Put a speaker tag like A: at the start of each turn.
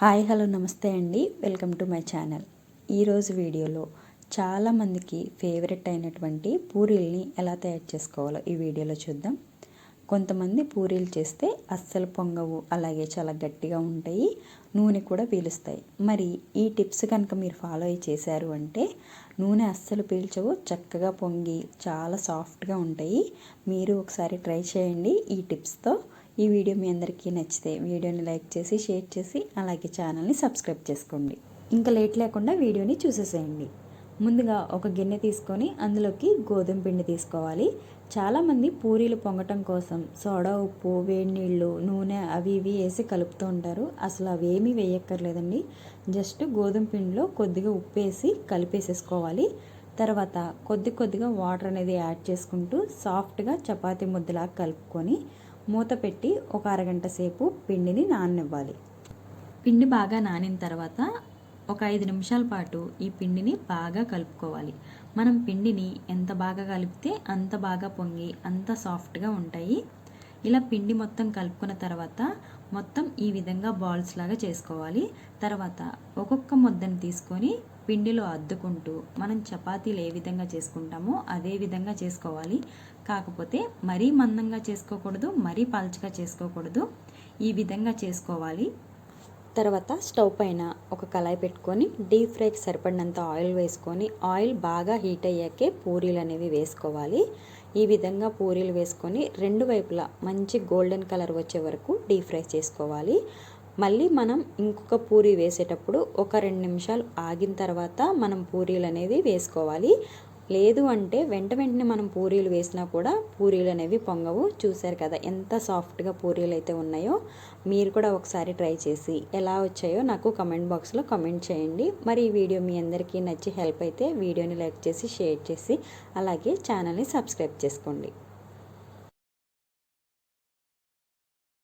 A: Hi hello నమస్తే అండి. Welcome to my channel. ఈరోజు వీడియోలో చాలామందికి ఫేవరెట్ అయినటువంటి పూరీల్ని ఎలా తయారు చేసుకోవాలో ఈ వీడియోలో చూద్దాం. కొంతమంది పూరీలు చేస్తే అస్సలు పొంగవు అలాగే చాలా గట్టిగా ఉంటాయి నూనె కూడా పీలుస్తాయి. మరి ఈ టిప్స్ కనుక మీరు ఫాలో అయ్యి చేశారు అంటే నూనె అస్సలు పీల్చవు చక్కగా పొంగి చాలా సాఫ్ట్గా ఉంటాయి. మీరు ఒకసారి ట్రై చేయండి ఈ టిప్స్తో. ఈ వీడియో మీ అందరికీ నచ్చితే వీడియోని లైక్ చేసి షేర్ చేసి అలాగే ఛానల్ని సబ్స్క్రైబ్ చేసుకోండి. ఇంకా లేట్ లేకుండా వీడియోని చూసేసేయండి. ముందుగా ఒక గిన్నె తీసుకొని అందులోకి గోధుమ పిండి తీసుకోవాలి. చాలామంది పూరీలు పొంగటం కోసం సోడా ఉప్పు వేడి నీళ్ళు నూనె అవి ఇవి వేసి కలుపుతూ ఉంటారు. అసలు అవి ఏమీ వేయక్కర్లేదండి. జస్ట్ గోధుమ పిండిలో కొద్దిగా ఉప్పు వేసి కలిపేసేసుకోవాలి. తర్వాత కొద్ది కొద్దిగా వాటర్ అనేది యాడ్ చేసుకుంటూ సాఫ్ట్గా చపాతీ ముద్దలా కలుపుకొని మూత పెట్టి ఒక అరగంట సేపు పిండిని నాననివ్వాలి. పిండి బాగా నానిన తర్వాత ఒక ఐదు నిమిషాల పాటు ఈ పిండిని బాగా కలుపుకోవాలి. మనం పిండిని ఎంత బాగా కలిపితే అంత బాగా పొంగి అంత సాఫ్ట్గా ఉంటాయి. ఇలా పిండి మొత్తం కలుపుకున్న తర్వాత మొత్తం ఈ విధంగా బాల్స్ లాగా చేసుకోవాలి. తర్వాత ఒక్కొక్క ముద్దను తీసుకొని పిండిలో అద్దుకుంటూ మనం చపాతీలు ఏ విధంగా చేసుకుంటామో అదే విధంగా చేసుకోవాలి. కాకపోతే మరీ మందంగా చేసుకోకూడదు మరీ పాల్చగా చేసుకోకూడదు. ఈ విధంగా చేసుకోవాలి. తర్వాత స్టవ్ పైన ఒక కళాయి పెట్టుకొని డీప్ ఫ్రైకి సరిపడినంత ఆయిల్ వేసుకొని ఆయిల్ బాగా హీట్ అయ్యాకే పూరీలు అనేవి వేసుకోవాలి. ఈ విధంగా పూరీలు వేసుకొని రెండు వైపులా మంచి గోల్డెన్ కలర్ వచ్చే వరకు డీప్ ఫ్రై చేసుకోవాలి. మళ్ళీ మనం ఇంకొక పూరి వేసేటప్పుడు ఒక రెండు నిమిషాలు ఆగిన తర్వాత మనం పూరీలు అనేవి వేసుకోవాలి. లేదు అంటే వెంట వెంటనే మనం పూరీలు వేసినా కూడా పూరీలు అనేవి పొంగవు. చూశారు కదా ఎంత సాఫ్ట్గా పూరీలు అయితే ఉన్నాయో. మీరు కూడా ఒకసారి ట్రై చేసి ఎలా వచ్చాయో నాకు కమెంట్ బాక్స్లో కమెంట్ చేయండి. మరి ఈ వీడియో మీ అందరికీ నచ్చి హెల్ప్ అయితే వీడియోని లైక్ చేసి షేర్ చేసి అలాగే ఛానల్ని సబ్స్క్రైబ్ చేసుకోండి.